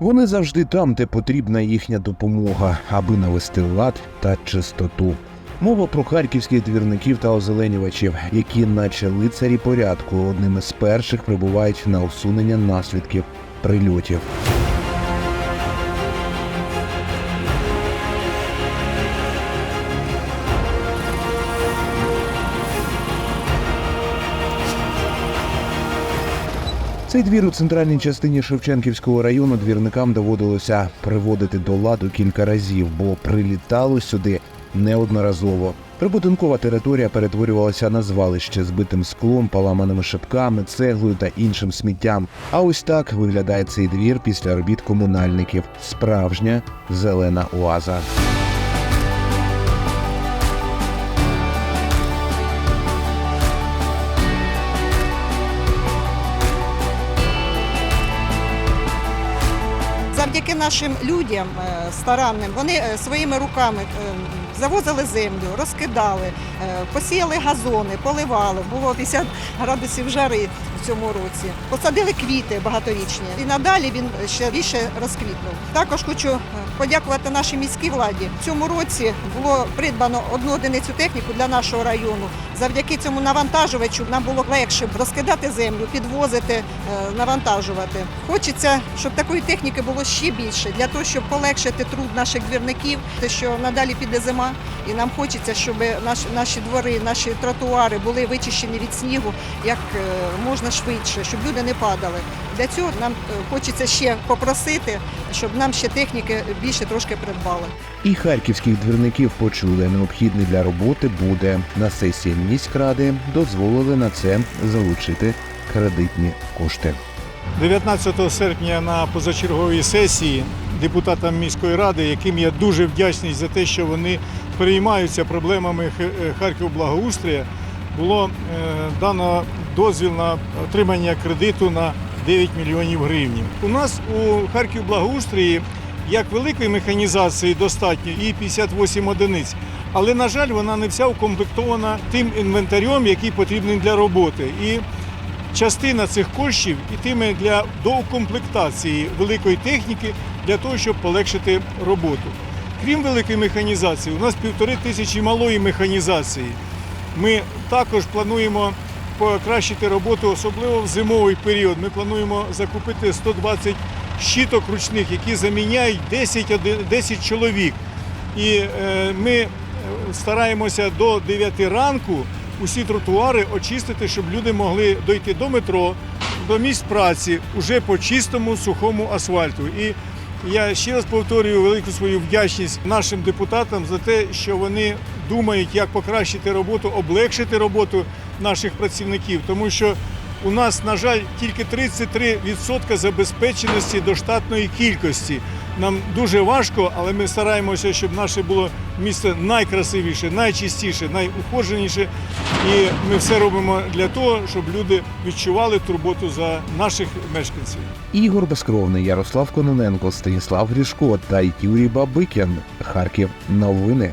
Вони завжди там, де потрібна їхня допомога, аби навести лад та чистоту. Мова про харківських двірників та озеленювачів, які, наче лицарі порядку, одними з перших прибувають на усунення наслідків прильотів. Цей двір у центральній частині Шевченківського району двірникам доводилося приводити до ладу кілька разів, бо прилітало сюди неодноразово. Прибудинкова територія перетворювалася на звалище збитим склом, поламаними шибками, цеглою та іншим сміттям. А ось так виглядає цей двір після робіт комунальників. Справжня зелена оаза. Завдяки нашим людям е, старанним вони е, своїми руками е, завозили землю, розкидали, посіяли газони, поливали. Було 50 градусів жари цьому році. Посадили квіти багаторічні. І надалі він ще більше розквітнув. Також хочу е, подякувати нашій міській владі. Цьому році було придбано одну одиницю техніку для нашого району. Завдяки цьому навантажувачу нам було легше розкидати землю, підвозити, е, навантажувати. Хочеться, щоб такої техніки було ще більше для того, щоб полегшити труд наших двірників. Те, що надалі піде зима, і нам хочеться, щоб наш, наші двори, наші тротуари були вичищені від снігу як е, можна швидше, щоб люди не падали. Для цього нам е, хочеться ще попросити, щоб нам ще техніки більше трошки придбали. І харківських двірників почули необхідний для роботи буде на сесії міськради. Дозволили на це залучити кредитні кошти. 19 серпня на позачерговій сесії депутатам міської ради, яким я дуже вдячний за те, що вони переймаються проблемами е, Харків-благоустрія, було е, дано дозвіл на отримання кредиту на 9 мільйонів гривень. У нас у Харків-благоустрії як великої механізації достатньо і 58 одиниць. Але, на жаль, вона не вся укомплектована тим інвентарем, який потрібен для роботи. І частина цих коштів ітиме для доукомплектації великої техніки для того, щоб полегшити роботу. Крім великої механізації, у нас півтори тисячі малої механізації. Ми також плануємо покращити роботу, особливо в зимовий період. Ми плануємо закупити 120 щиток ручних, які заміняють 10, 10 чоловік. І е, ми е, стараємося до 9 ранку усі тротуари очистити, щоб люди могли дойти до метро, до місць праці уже по чистому сухому асфальту. І я ще раз повторюю велику свою вдячність нашим депутатам за те, що вони думають, як покращити роботу, облегшити роботу наших працівників, тому що у нас, на жаль, тільки 33% забезпеченості до штатної кількості. Нам дуже важко, але ми стараємося, щоб наше було місце найкрасивіше, найчистіше, найухоженіше. І ми все робимо для того, щоб люди відчували турботу за наших мешканців. Ігор Безкровний, Ярослав Кононенко, Станіслав Грішко та Юрій Бабикін. Харків. Новини.